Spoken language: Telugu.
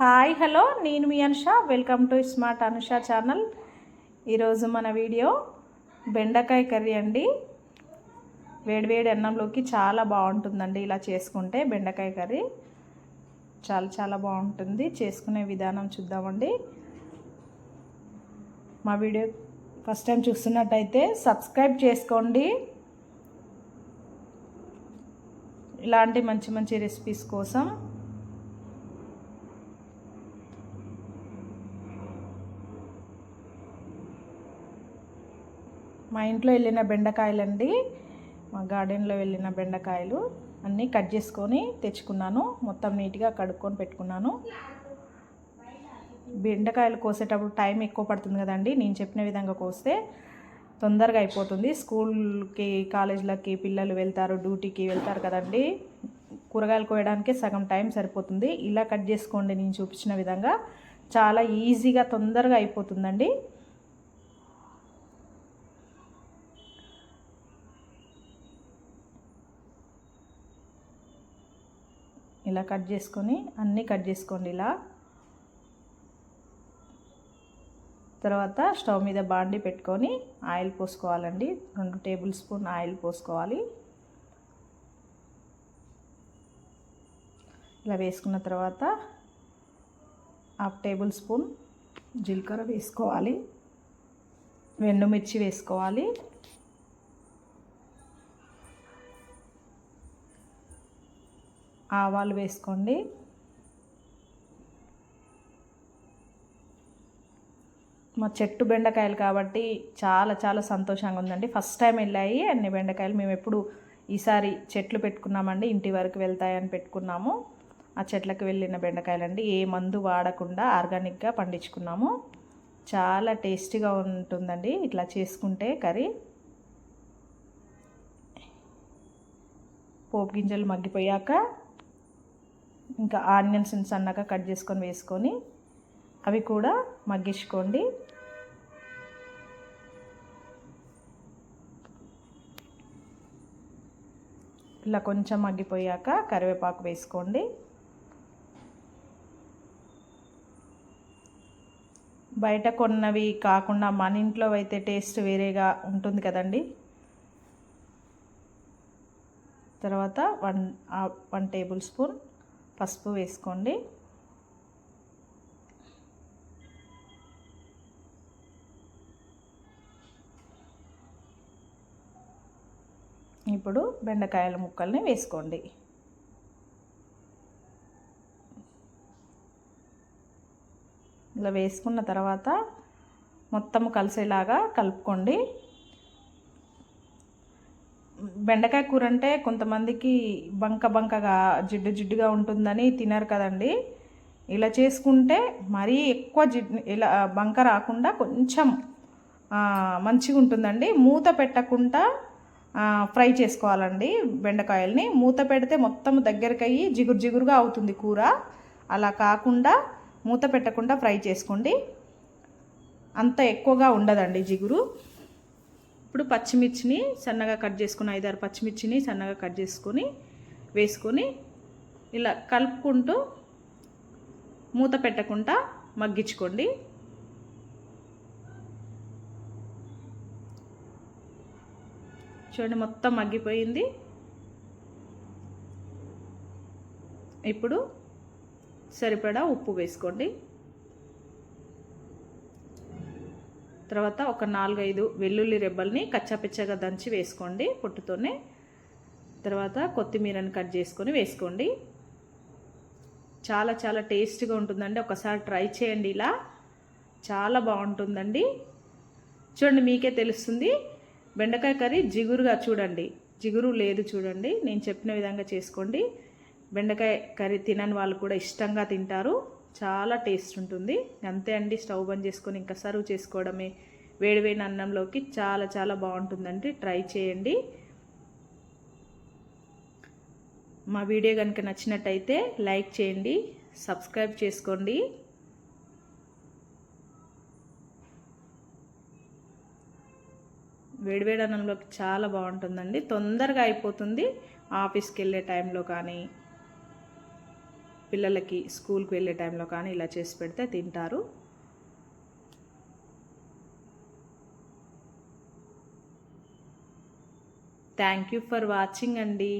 Hi hello. నేను మీ Anusha. Welcome to smart Anusha channel. ఈరోజు మన వీడియో బెండకాయ కర్రీ అండి. వేడివేడి అన్నంలోకి చాలా బాగుంటుందండి ఇలా చేసుకుంటే బెండకాయ కర్రీ. చాలా చాలా బాగుంటుంది. చేసుకునే విధానం చూద్దామండి. మా వీడియో ఫస్ట్ టైం చూస్తున్నట్టయితే సబ్స్క్రైబ్ చేసుకోండి. ఇలాంటి మంచి మంచి రెసిపీస్ కోసం మా ఇంట్లో వెళ్ళిన బెండకాయలండి. మా గార్డెన్లో వెళ్ళిన బెండకాయలు అన్నీ కట్ చేసుకొని తెచ్చుకున్నాను. మొత్తం నీట్గా కడుక్కొని పెట్టుకున్నాను. బెండకాయలు కోసేటప్పుడు టైం ఎక్కువ పడుతుంది కదండి. నేను చెప్పిన విధంగా కోస్తే తొందరగా అయిపోతుంది. స్కూల్కి కాలేజీలకి పిల్లలు వెళ్తారు డ్యూటీకి వెళ్తారు కదండి. కూరగాయలు కోయడానికి సగం టైం సరిపోతుంది. ఇలా కట్ చేసుకోండి నేను చూపించిన విధంగా. చాలా ఈజీగా తొందరగా అయిపోతుందండి. ఇలా కట్ చేసుకొని అన్నీ కట్ చేసుకోండి ఇలా. తర్వాత స్టవ్ మీద బాండి పెట్టుకొని ఆయిల్ పోసుకోవాలండి. రెండు టేబుల్ స్పూన్ ఆయిల్ పోసుకోవాలి. ఇలా వేసుకున్న తర్వాత హాఫ్ టేబుల్ స్పూన్ జీలకర్ర వేసుకోవాలి. వెండుమిర్చి వేసుకోవాలి. ఆవాలు వేసుకోండి. మా చెట్టు బెండకాయలు కాబట్టి చాలా చాలా సంతోషంగా ఉందండి. ఫస్ట్ టైం వెళ్ళాయి. అన్ని బెండకాయలు మేము ఎప్పుడు ఈసారి చెట్లు పెట్టుకున్నామండి. ఇంటి వరకు వెళ్తాయని పెట్టుకున్నాము. ఆ చెట్లకు వెళ్ళిన బెండకాయలండి. ఏ మందు వాడకుండా ఆర్గానిక్గా పండించుకున్నాము. చాలా టేస్టీగా ఉంటుందండి. ఇట్లా చేసుకుంటే కర్రీ. పోపు గింజలు మగ్గిపోయాక ఇంకా ఆనియన్స్ సన్నగా కట్ చేసుకొని వేసుకొని అవి కూడా మగ్గించుకోండి. ఇలా కొంచెం మగ్గిపోయాక కరివేపాకు వేసుకోండి. బయట కొన్నవి కాకుండా మన ఇంట్లో అయితే టేస్ట్ వేరేగా ఉంటుంది కదండి. తర్వాత వన్ వన్ టేబుల్ స్పూన్ పసుపు వేసుకోండి. ఇప్పుడు బెండకాయల ముక్కల్ని వేసుకోండి. ఇలా వేసుకున్న తర్వాత మొత్తం కలిసేలాగా కలుపుకోండి. బెండకాయ కూర అంటే కొంతమందికి బంక బంకగా జిడ్డు జిడ్డుగా ఉంటుందని తినరు కదండి. ఇలా చేసుకుంటే మరీ ఎక్కువ జిడ్డు ఇలా బంక రాకుండా కొంచెం మంచిగా ఉంటుందండి. మూత పెట్టకుండా ఫ్రై చేసుకోవాలండి బెండకాయల్ని. మూత పెడితే మొత్తం దగ్గరికి అయ్యి జిగురు జిగురుగా అవుతుంది కూర. అలా కాకుండా మూత పెట్టకుండా ఫ్రై చేసుకోండి. అంత ఎక్కువగా ఉండదండి జిగురు. ఇప్పుడు పచ్చిమిర్చిని సన్నగా కట్ చేసుకుని ఐదారు పచ్చిమిర్చిని సన్నగా కట్ చేసుకొని వేసుకొని ఇలా కలుపుకుంటూ మూత పెట్టకుండా మగ్గించుకోండి. చూడండి మొత్తం మగ్గిపోయింది. ఇప్పుడు సరిపడా ఉప్పు వేసుకోండి. తర్వాత ఒక నాలుగైదు వెల్లుల్లి రెబ్బల్ని కచ్చాపిచ్చగా దంచి వేసుకోండి పొట్టుతోనే. తర్వాత కొత్తిమీరని కట్ చేసుకొని వేసుకోండి. చాలా చాలా టేస్ట్గా ఉంటుందండి. ఒకసారి ట్రై చేయండి ఇలా. చాలా బాగుంటుందండి. చూడండి మీకే తెలుస్తుంది. బెండకాయ కర్రీ జిగురుగా చూడండి. జిగురు లేదు చూడండి. నేను చెప్పిన విధంగా చేసుకోండి. బెండకాయ కర్రీ తినని వాళ్ళు కూడా ఇష్టంగా తింటారు. చాలా టేస్ట్ ఉంటుంది. అంతే అండి స్టవ్ బంద్ చేసుకొని ఇంకా సర్వ్ చేసుకోవడమే. వేడివేడి అన్నంలోకి చాలా చాలా బాగుంటుందండి. ట్రై చేయండి. మా వీడియో కనుక నచ్చినట్టయితే లైక్ చేయండి సబ్స్క్రైబ్ చేసుకోండి. వేడివేడి అన్నంలోకి చాలా బాగుంటుందండి. తొందరగా అయిపోతుంది ఆఫీస్కి వెళ్ళే టైంలో కానీ. పిల్లలకి స్కూల్కి వెళ్ళే టైంలో కానీ ఇలా చేసి పెడితే తింటారు. థ్యాంక్ యూ ఫర్ వాచింగ్ అండి.